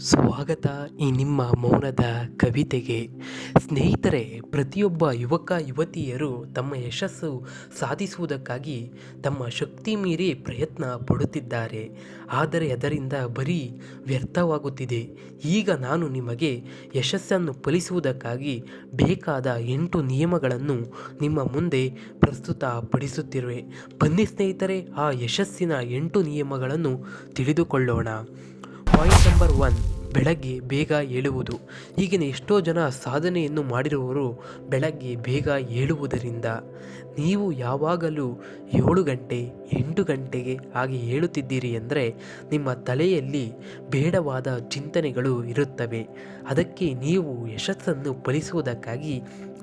ಸ್ವಾಗತ ಈ ನಿಮ್ಮ ಮೌನದ ಕವಿತೆಗೆ. ಸ್ನೇಹಿತರೆ, ಪ್ರತಿಯೊಬ್ಬ ಯುವಕ, ಯುವತಿಯರು ತಮ್ಮ ಯಶಸ್ಸು ಸಾಧಿಸುವುದಕ್ಕಾಗಿ ತಮ್ಮ ಶಕ್ತಿ ಮೀರಿ ಪ್ರಯತ್ನ ಪಡುತ್ತಿದ್ದಾರೆ. ಆದರೆ ಅದರಿಂದ ಬರೀ ವ್ಯರ್ಥವಾಗುತ್ತಿದೆ. ಈಗ ನಾನು ನಿಮಗೆ ಯಶಸ್ಸನ್ನು ಫಲಿಸುವುದಕ್ಕಾಗಿ ಬೇಕಾದ ಎಂಟು ನಿಯಮಗಳನ್ನು ನಿಮ್ಮ ಮುಂದೆ ಪ್ರಸ್ತುತ ಪಡಿಸುತ್ತಿರುವೆ ಬನ್ನಿ ಸ್ನೇಹಿತರೆ, ಆ ಯಶಸ್ಸಿನ ಎಂಟು ನಿಯಮಗಳನ್ನು ತಿಳಿದುಕೊಳ್ಳೋಣ. ಪಾಯಿಂಟ್ ನಂಬರ್ ಒನ್, ಬೆಳಗ್ಗೆ ಬೇಗ ಏಳುವುದು. ಈಗಿನ ಎಷ್ಟೋ ಜನ ಸಾಧನೆಯನ್ನು ಮಾಡಿರುವವರು ಬೆಳಗ್ಗೆ ಬೇಗ ಏಳುವುದರಿಂದ. ನೀವು ಯಾವಾಗಲೂ ಏಳು ಗಂಟೆ, ಎಂಟು ಗಂಟೆಗೆ ಹಾಗೆ ಏಳುತ್ತಿದ್ದೀರಿ ಅಂದರೆ ನಿಮ್ಮ ತಲೆಯಲ್ಲಿ ಬೇಡವಾದ ಚಿಂತನೆಗಳು ಇರುತ್ತವೆ. ಅದಕ್ಕೆ ನೀವು ಯಶಸ್ಸನ್ನು ಫಲಿಸುವುದಕ್ಕಾಗಿ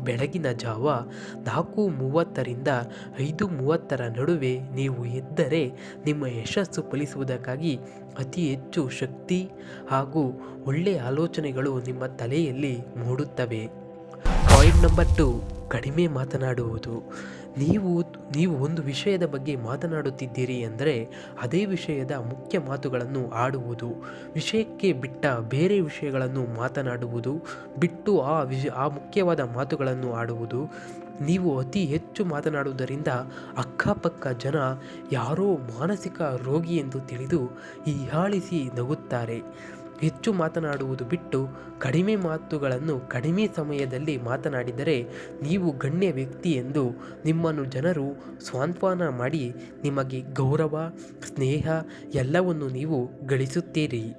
ಬೆಳಗಿನ ಜಾವ ನಾಲ್ಕು ಮೂವತ್ತರಿಂದ ಐದು ಮೂವತ್ತರ ನಡುವೆ ನೀವು ಎದ್ದರೆ ನಿಮ್ಮ ಯಶಸ್ಸು ಫಲಿಸುವುದಕ್ಕಾಗಿ ಅತಿ ಹೆಚ್ಚು ಶಕ್ತಿ ಹಾಗೂ ಒಳ್ಳೆಯ ಆಲೋಚನೆಗಳು ನಿಮ್ಮ ತಲೆಯಲ್ಲಿ ಮೂಡುತ್ತವೆ. Point number two. ಕಡಿಮೆ ಮಾತನಾಡುವುದು. ನೀವು ನೀವು ಒಂದು ವಿಷಯದ ಬಗ್ಗೆ ಮಾತನಾಡುತ್ತಿದ್ದೀರಿ ಎಂದರೆ ಅದೇ ವಿಷಯದ ಮುಖ್ಯ ಮಾತುಗಳನ್ನು ಆಡುವುದು. ವಿಷಯಕ್ಕೆ ಬಿಟ್ಟ ಬೇರೆ ವಿಷಯಗಳನ್ನು ಮಾತನಾಡುವುದು, ಬಿಟ್ಟು ಆ ವಿಷ, ಆ ಮುಖ್ಯವಾದ ಮಾತುಗಳನ್ನು ಆಡುವುದು. ನೀವು ಅತಿ ಹೆಚ್ಚು ಮಾತನಾಡುವುದರಿಂದ ಅಕ್ಕಪಕ್ಕ ಜನ ಯಾರೋ ಮಾನಸಿಕ ರೋಗಿ ಎಂದು ತಿಳಿದು ಹೀಯಾಳಿಸಿ ನಗುತ್ತಾರೆ. ಹೆಚ್ಚು ಮಾತನಾಡುವುದು ಬಿಟ್ಟು ಕಡಿಮೆ ಮಾತುಗಳನ್ನು ಕಡಿಮೆ ಸಮಯದಲ್ಲಿ ಮಾತನಾಡಿದರೆ ನೀವು ಗಣ್ಯ ವ್ಯಕ್ತಿ ಎಂದು ನಿಮ್ಮನ್ನು ಜನರು ಸ್ವಾಂತ್ವಾನ ಮಾಡಿ ನಿಮಗೆ ಗೌರವ, ಸ್ನೇಹ ಎಲ್ಲವನ್ನು ನೀವು ಗಳಿಸುತ್ತೀರಿ.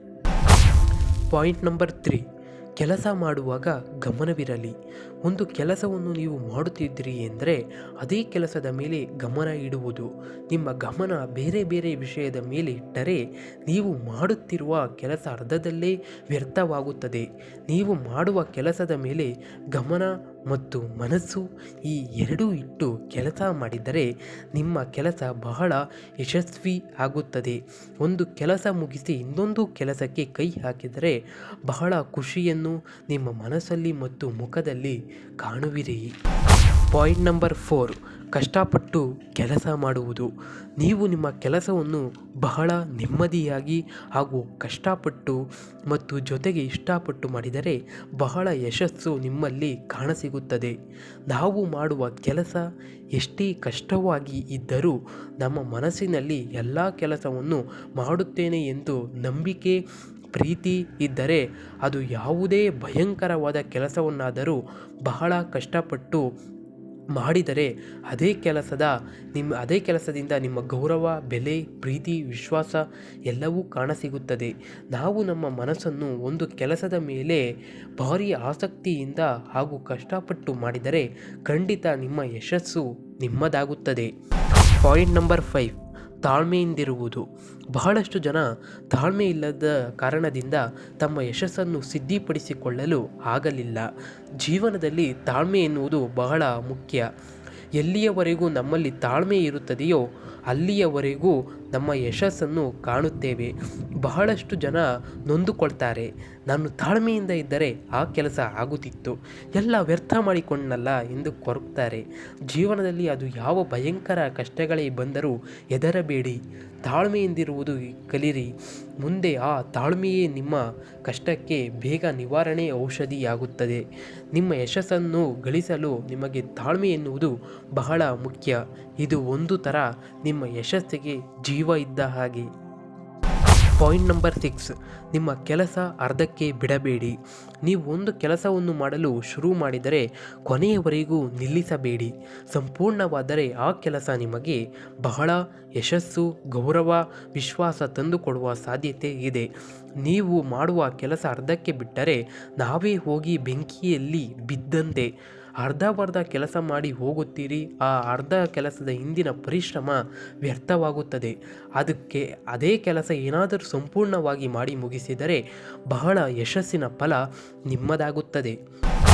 Point number three. ಕೆಲಸ ಮಾಡುವಾಗ ಗಮನವಿರಲಿ. ಒಂದು ಕೆಲಸವನ್ನು ನೀವು ಮಾಡುತ್ತಿದ್ದೀರಿ ಎಂದರೆ ಅದೇ ಕೆಲಸದ ಮೇಲೆ ಗಮನ ಇಡುವುದು. ನಿಮ್ಮ ಗಮನ ಬೇರೆ ಬೇರೆ ವಿಷಯದ ಮೇಲೆ ಇಟ್ಟರೆ ನೀವು ಮಾಡುತ್ತಿರುವ ಕೆಲಸ ಅರ್ಧದಲ್ಲೇ ವ್ಯರ್ಥವಾಗುತ್ತದೆ. ನೀವು ಮಾಡುವ ಕೆಲಸದ ಮೇಲೆ ಗಮನ ಮತ್ತು ಮನಸ್ಸು ಈ ಎರಡೂ ಇಟ್ಟು ಕೆಲಸ ಮಾಡಿದರೆ ನಿಮ್ಮ ಕೆಲಸ ಬಹಳ ಯಶಸ್ವಿ ಆಗುತ್ತದೆ. ಒಂದು ಕೆಲಸ ಮುಗಿಸಿ ಇನ್ನೊಂದು ಕೆಲಸಕ್ಕೆ ಕೈ ಹಾಕಿದರೆ ಬಹಳ ಖುಷಿಯನ್ನು ನಿಮ್ಮ ಮನಸ್ಸಲ್ಲಿ ಮತ್ತು ಮುಖದಲ್ಲಿ ಕಾಣುವಿರಿ. ಪಾಯಿಂಟ್ ನಂಬರ್ ಫೋರ್, ಕಷ್ಟಪಟ್ಟು ಕೆಲಸ ಮಾಡುವುದು. ನೀವು ನಿಮ್ಮ ಕೆಲಸವನ್ನು ಬಹಳ ನೆಮ್ಮದಿಯಾಗಿ ಹಾಗೂ ಕಷ್ಟಪಟ್ಟು ಮತ್ತು ಜೊತೆಗೆ ಇಷ್ಟಪಟ್ಟು ಮಾಡಿದರೆ ಬಹಳ ಯಶಸ್ಸು ನಿಮ್ಮಲ್ಲಿ ಕಾಣಸಿಗುತ್ತದೆ. ನಾವು ಮಾಡುವ ಕೆಲಸ ಎಷ್ಟೇ ಕಷ್ಟವಾಗಿ ಇದ್ದರೂ ನಮ್ಮ ಮನಸ್ಸಿನಲ್ಲಿ ಎಲ್ಲ ಕೆಲಸವನ್ನು ಮಾಡುತ್ತೇನೆ ಎಂದು ನಂಬಿಕೆ ಪ್ರೀತಿ ಇದ್ದರೆ ಅದು ಯಾವುದೇ ಭಯಂಕರವಾದ ಕೆಲಸವನ್ನಾದರೂ ಬಹಳ ಕಷ್ಟಪಟ್ಟು ಮಾಡಿದರೆ ಅದೇ ಕೆಲಸದ ನಿಮ್ಮ ಅದೇ ಕೆಲಸದಿಂದ ನಿಮ್ಮ ಗೌರವ, ಬೆಲೆ, ಪ್ರೀತಿ, ವಿಶ್ವಾಸ ಎಲ್ಲವೂ ಕಾಣಸಿಗುತ್ತದೆ. ನಾವು ನಮ್ಮ ಮನಸ್ಸನ್ನು ಒಂದು ಕೆಲಸದ ಮೇಲೆ ಭಾರಿ ಆಸಕ್ತಿಯಿಂದ ಹಾಗೂ ಕಷ್ಟಪಟ್ಟು ಮಾಡಿದರೆ ಖಂಡಿತ ನಿಮ್ಮ ಯಶಸ್ಸು ನಿಮ್ಮದಾಗುತ್ತದೆ. Point number five. ತಾಳ್ಮೆಯಿಂದಿರುವುದು. ಬಹಳಷ್ಟು ಜನ ತಾಳ್ಮೆ ಇಲ್ಲದ ಕಾರಣದಿಂದ ತಮ್ಮ ಯಶಸ್ಸನ್ನು ಸಿದ್ಧಿಪಡಿಸಿಕೊಳ್ಳಲು ಆಗಲಿಲ್ಲ. ಜೀವನದಲ್ಲಿ ತಾಳ್ಮೆ ಎನ್ನುವುದು ಬಹಳ ಮುಖ್ಯ. ಎಲ್ಲಿಯವರೆಗೂ ನಮ್ಮಲ್ಲಿ ತಾಳ್ಮೆ ಇರುತ್ತದೆಯೋ, ಅಲ್ಲಿಯವರೆಗೂ ನಮ್ಮ ಯಶಸ್ಸನ್ನು ಕಾಣುತ್ತೇವೆ. ಬಹಳಷ್ಟು ಜನ ನೊಂದುಕೊಳ್ತಾರೆ. ನಾನು ತಾಳ್ಮೆಯಿಂದ ಇದ್ದರೆ ಆ ಕೆಲಸ ಆಗುತ್ತಿತ್ತು. ಎಲ್ಲ ವ್ಯರ್ಥ ಮಾಡಿಕೊಂಡಲ್ಲ ಎಂದು ಕೊರಗ್ತಾರೆ ಜೀವನದಲ್ಲಿ ಅದು ಯಾವ ಭಯಂಕರ ಕಷ್ಟಗಳೇ ಬಂದರೂ ಹೆದರಬೇಡಿ. ತಾಳ್ಮೆಯಿಂದಿರುವುದು ಕಲಿರಿ. ಮುಂದೆ ಆ ತಾಳ್ಮೆಯೇ ನಿಮ್ಮ ಕಷ್ಟಕ್ಕೆ ಬೇಗ ನಿವಾರಣೆ ಔಷಧಿಯಾಗುತ್ತದೆ. ನಿಮ್ಮ ಯಶಸ್ಸನ್ನು ಗಳಿಸಲು ನಿಮಗೆ ತಾಳ್ಮೆ ಎನ್ನುವುದು ಬಹಳ ಮುಖ್ಯ. ಇದು ಒಂದು ಥರ ನಿಮ್ಮ ಯಶಸ್ಸಿಗೆ ಜೀವ ಇದ್ದ ಹಾಗೆ. ಪಾಯಿಂಟ್ ನಂಬರ್ ಸಿಕ್ಸ್ ನಿಮ್ಮ ಕೆಲಸ ಅರ್ಧಕ್ಕೆ ಬಿಡಬೇಡಿ. ನೀವು ಒಂದು ಕೆಲಸವನ್ನು ಮಾಡಲು ಶುರು ಮಾಡಿದರೆ ಕೊನೆಯವರೆಗೂ ನಿಲ್ಲಿಸಬೇಡಿ. ಸಂಪೂರ್ಣವಾದರೆ ಆ ಕೆಲಸ ನಿಮಗೆ ಬಹಳ ಯಶಸ್ಸು, ಗೌರವ, ವಿಶ್ವಾಸ ತಂದುಕೊಡುವ ಸಾಧ್ಯತೆ ಇದೆ. ನೀವು ಮಾಡುವ ಕೆಲಸ ಅರ್ಧಕ್ಕೆ ಬಿಟ್ಟರೆ ನಾವೇ ಹೋಗಿ ಬೆಂಕಿಯಲ್ಲಿ ಬಿದ್ದಂತೆ. ಅರ್ಧಬರ್ಧ ಕೆಲಸ ಮಾಡಿ ಹೋಗುತ್ತೀರಿ, ಆ ಅರ್ಧ ಕೆಲಸದ ಹಿಂದಿನ ಪರಿಶ್ರಮ ವ್ಯರ್ಥವಾಗುತ್ತದೆ. ಅದಕ್ಕೆ ಅದೇ ಕೆಲಸ ಏನಾದರೂ ಸಂಪೂರ್ಣವಾಗಿ ಮಾಡಿ ಮುಗಿಸಿದರೆ ಬಹಳ ಯಶಸ್ಸಿನ ಫಲ ನಿಮ್ಮದಾಗುತ್ತದೆ.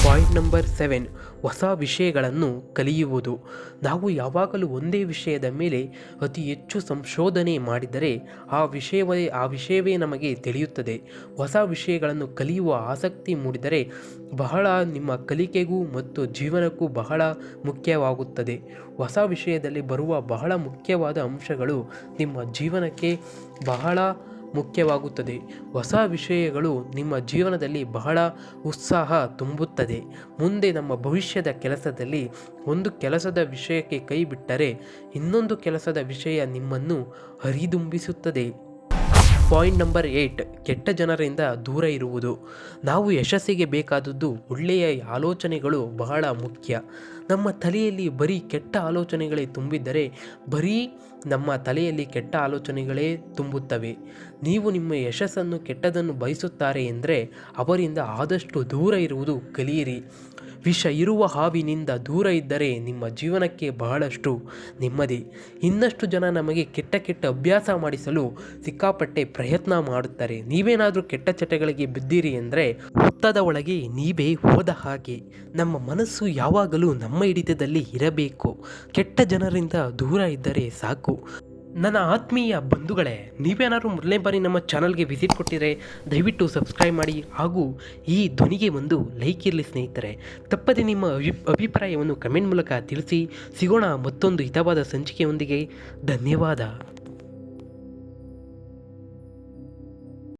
Point number seven. ಹೊಸ ವಿಷಯಗಳನ್ನು ಕಲಿಯುವುದು. ನಾವು ಯಾವಾಗಲೂ ಒಂದೇ ವಿಷಯದ ಮೇಲೆ ಅತಿ ಹೆಚ್ಚು ಸಂಶೋಧನೆ ಮಾಡಿದರೆ ಆ ವಿಷಯವೇ ಆ ವಿಷಯವೇ ನಮಗೆ ತಿಳಿಯುತ್ತದೆ. ಹೊಸ ವಿಷಯಗಳನ್ನು ಕಲಿಯುವ ಆಸಕ್ತಿ ಮೂಡಿದರೆ ಬಹಳ ನಿಮ್ಮ ಕಲಿಕೆಗೂ ಮತ್ತು ಜೀವನಕ್ಕೂ ಬಹಳ ಮುಖ್ಯವಾಗುತ್ತದೆ. ಹೊಸ ವಿಷಯದಲ್ಲಿ ಬರುವ ಬಹಳ ಮುಖ್ಯವಾದ ಅಂಶಗಳು ನಿಮ್ಮ ಜೀವನಕ್ಕೆ ಬಹಳ ಮುಖ್ಯವಾಗುತ್ತದೆ. ಹೊಸ ವಿಷಯಗಳು ನಿಮ್ಮ ಜೀವನದಲ್ಲಿ ಬಹಳ ಉತ್ಸಾಹ ತುಂಬುತ್ತದೆ. ಮುಂದೆ ನಮ್ಮ ಭವಿಷ್ಯದ ಕೆಲಸದಲ್ಲಿ ಒಂದು ಕೆಲಸದ ವಿಷಯಕ್ಕೆ ಕೈ ಬಿಟ್ಟರೆ ಇನ್ನೊಂದು ಕೆಲಸದ ವಿಷಯ ನಿಮ್ಮನ್ನು ಹರಿದುಂಬಿಸುತ್ತದೆ. ಪಾಯಿಂಟ್ ನಂಬರ್ ಏಯ್ಟ್ ಕೆಟ್ಟ ಜನರಿಂದ ದೂರ ಇರುವುದು. ನಾವು ಯಶಸ್ಸಿಗೆ ಬೇಕಾದದ್ದು ಒಳ್ಳೆಯ ಆಲೋಚನೆಗಳು ಬಹಳ ಮುಖ್ಯ. ನಮ್ಮ ತಲೆಯಲ್ಲಿ ಬರೀ ಕೆಟ್ಟ ಆಲೋಚನೆಗಳೇ ತುಂಬಿದ್ದರೆ ಬರೀ ನಮ್ಮ ತಲೆಯಲ್ಲಿ ಕೆಟ್ಟ ಆಲೋಚನೆಗಳೇ ತುಂಬುತ್ತವೆ. ನೀವು ನಿಮ್ಮ ಯಶಸ್ಸನ್ನು ಕೆಟ್ಟದನ್ನು ಬಯಸುತ್ತಾರೆ ಎಂದರೆ ಅವರಿಂದ ಆದಷ್ಟು ದೂರ ಇರುವುದು ಕಲಿಯಿರಿ. ವಿಷ ಇರುವ ಹಾವಿನಿಂದ ದೂರ ಇದ್ದರೆ ನಿಮ್ಮ ಜೀವನಕ್ಕೆ ಬಹಳಷ್ಟು ನೆಮ್ಮದಿ. ಇನ್ನಷ್ಟು ಜನ ನಮಗೆ ಕೆಟ್ಟ ಕೆಟ್ಟ ಅಭ್ಯಾಸ ಮಾಡಿಸಲು ಸಿಕ್ಕಾಪಟ್ಟೆ ಪ್ರಯತ್ನ ಮಾಡುತ್ತಾರೆ. ನೀವೇನಾದರೂ ಕೆಟ್ಟ ಚಟಗಳಿಗೆ ಬಿದ್ದೀರಿ ಅಂದರೆ ಹುತ್ತದ ಒಳಗೆ ನೀವೇ ಹೋದ ಹಾಗೆ. ನಮ್ಮ ಮನಸ್ಸು ಯಾವಾಗಲೂ ನಮ್ಮ ಹಿಡಿತದಲ್ಲಿ ಇರಬೇಕು. ಕೆಟ್ಟ ಜನರಿಂದ ದೂರ ಇದ್ದರೆ ಸಾಕು. ನನ್ನ ಆತ್ಮೀಯ ಬಂಧುಗಳೇ, ನೀವೇನಾದರೂ ಮೊದಲನೇ ಬಾರಿ ನಮ್ಮ ಚಾನಲ್ಗೆ ವಿಸಿಟ್ ಕೊಟ್ಟಿದ್ರೆ ದಯವಿಟ್ಟು ಸಬ್ಸ್ಕ್ರೈಬ್ ಮಾಡಿ ಹಾಗೂ ಈ ಧ್ವನಿಗೆ ಒಂದು ಲೈಕ್ ಇರಲಿ ಸ್ನೇಹಿತರೆ. ತಪ್ಪದೆ ನಿಮ್ಮ ಅಭಿ, ಅಭಿಪ್ರಾಯವನ್ನು ಕಮೆಂಟ್ ಮೂಲಕ ತಿಳಿಸಿ. ಸಿಗೋಣ ಮತ್ತೊಂದು ಹಿತವಾದ ಸಂಚಿಕೆಯೊಂದಿಗೆ. ಧನ್ಯವಾದ.